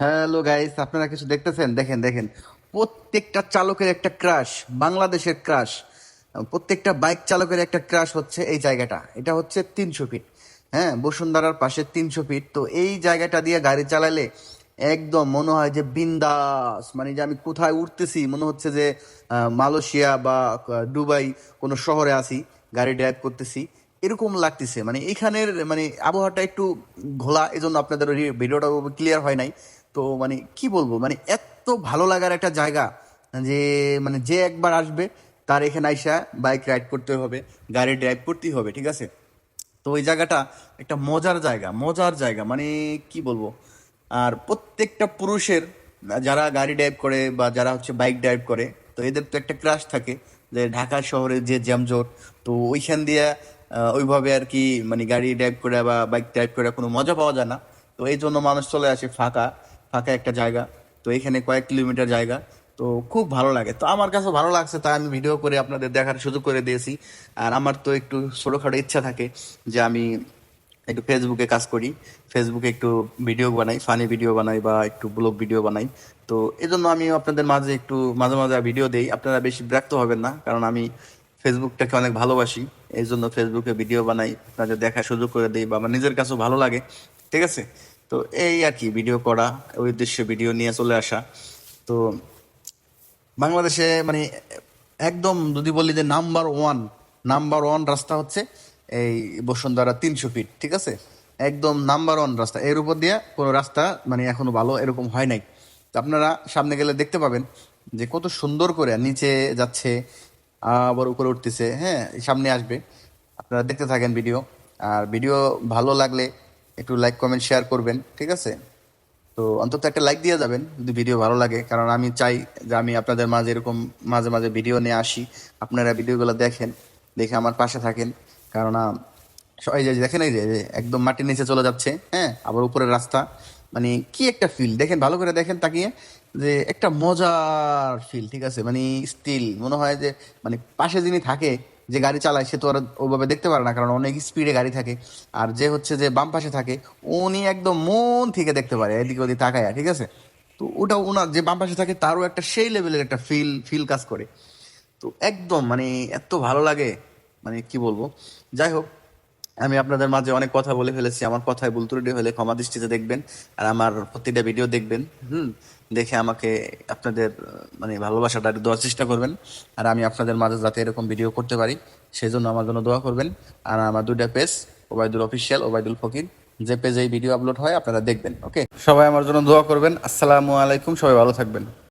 Hello guys আপনারা কিছু দেখতেছেন? দেখেন দেখেন। প্রত্যেকটা চালকের একটা ক্রাশ বাংলাদেশের ক্রাশ প্রত্যেকটা বাইক চালকের একটা ক্রাশ হচ্ছে এই জায়গাটা। এটা হচ্ছে তিনশো ফিট হ্যাঁ বসুন্ধরার পাশে তিনশো ফিট তো এই জায়গাটা দিয়ে গাড়ি চালালে একদম মনে হয় যে বিন্দাস। মানে যে আমি কোথায় উঠতেছি, মনে হচ্ছে যে মালয়েশিয়া বা দুবাই কোনো শহরে আছি, গাড়ি ড্রাইভ করতেছি। এরকম লাগতেছে। মানে এখানের মানে আবহাওয়াটা একটু ঘোলা এই জন্য আপনাদের ভিডিওটা ক্লিয়ার হয় নাই। তো মানে কি বলব? মানে এত ভালো লাগার একটা জায়গা যে মানে যে একবার আসবে, তার এখানে আইসা বাইক রাইড করতে হবে, গাড়ি ড্রাইভ করতেই হবে, ঠিক আছে? তো ওই জায়গাটা একটা মজার জায়গা মজার জায়গা। মানে কি বলব? আর প্রত্যেকটা পুরুষের, যারা গাড়ি ড্রাইভ করে বা যারা হচ্ছে বাইক ড্রাইভ করে, তো এদের তো একটা ক্রাশ থাকে যে ঢাকা শহরে যে জ্যামজট, তো ওইখান দিয়ে ওইভাবে আর কি মানে গাড়ি ড্রাইভ করে বা বাইক ড্রাইভ করে কোনো মজা পাওয়া যায় না। তো এই জন্য মানুষ চলে আসে ফাঁকা। ফাঁকা একটা জায়গা, তো এখানে কয়েক কিলোমিটার জায়গা, তো খুব ভালো লাগে। তো আমার কাছে ভালো লাগছে, তাই আমি ভিডিও করে আপনাদের দেখার সুযোগ করে দিয়েছি। আর আমার তো একটু ছোটোখাটো ইচ্ছা থাকে যে আমি একটু ফেসবুকে কাজ করি ফেসবুকে একটু ভিডিও বানাই ফানি ভিডিও বানাই বা একটু ব্লগ ভিডিও বানাই। তো এই জন্য আমি আপনাদের মাঝে একটু মাঝে মাঝে ভিডিও দেই, আপনারা বেশি বিরক্ত হবেন না, কারণ আমি ফেসবুকটাকে অনেক ভালোবাসি। এই জন্য ফেসবুকে ভিডিও বানাই, আপনাদের দেখার সুযোগ করে দিই বা আমার নিজের কাছেও ভালো লাগে। ঠিক আছে? তো এই আর কি ভিডিও করা, ওই উদ্দেশ্যে ভিডিও নিয়ে চলে আসা। তো বাংলাদেশে মানে একদম যদি বলি যে নাম্বার ওয়ান নাম্বার ওয়ান রাস্তা হচ্ছে এই বসুন্ধরা তিনশো ফিট ঠিক আছে? একদম নাম্বার ওয়ান রাস্তা। এর উপর দিয়ে কোনো রাস্তা মানে এখনও ভালো এরকম হয় নাই। তো আপনারা সামনে গেলে দেখতে পাবেন যে কত সুন্দর করে নিচে যাচ্ছে, আবার উপরে উঠতেছে হ্যাঁ সামনে আসবে। আপনারা দেখতে থাকেন ভিডিও আর ভিডিও ভালো লাগলে একটু লাইক কমেন্ট শেয়ার করবেন ঠিক আছে? তো অন্তত একটা লাইক দিয়ে যাবেন যদি ভিডিও ভালো লাগে। কারণ আমি চাই যে আমি আপনাদের মাঝে এরকম মাঝে মাঝে ভিডিও নিয়ে আসি। আপনারা ভিডিওগুলো দেখেন দেখে আমার পাশে থাকেন। কারণ আহ, স- এই যে দেখেন এই যে একদম মাটির নিচে চলে যাচ্ছে হ্যাঁ? আবার উপরের রাস্তা। মানে কি একটা ফিল দেখেন ভালো করে দেখেন তাকিয়ে যে একটা মজার ফিল ঠিক আছে? মানে স্টিল মনে হয় যে মানে পাশে যিনি থাকে যে গাড়ি চালায় সে তো আর ওইভাবে দেখতে পারে না, কারণ অনেক স্পিডে গাড়ি থাকে। আর যে হচ্ছে যে বাম পাশে থাকে, উনি একদম মন থেকে দেখতে পারে, এদিকে ওদিকে তাকায়, ঠিক আছে? তো ওটা ওনার যে বাম পাশে থাকে, তারও একটা সেই লেভেলের একটা ফিল ফিল কাজ করে। তো একদম মানে এত ভালো লাগে মানে কি বলব? যাই হোক আমি আপনাদের মাঝে অনেক কথা বলে ফেলেছি, আমার কথায় ভুল ত্রুটি হলে ক্ষমা দৃষ্টিতে দেখবেন আর আমার প্রতিটা ভিডিও দেখবেন, হুম, দেখে আমাকে আপনাদের মানে ভালোবাসাটা দেওয়ার চেষ্টা করবেন আর আমি আপনাদের মাঝে যাতে এরকম ভিডিও করতে পারি সেই জন্য আমার জন্য দোয়া করবেন। আর আমার দুইটা পেজ ওবায়দুল অফিসিয়াল ওবায়দুল ফকির, যে পেজে এই ভিডিও আপলোড হয় আপনারা দেখবেন ওকে সবাই আমার জন্য দোয়া করবেন। আসসালামু আলাইকুম, সবাই ভালো থাকবেন।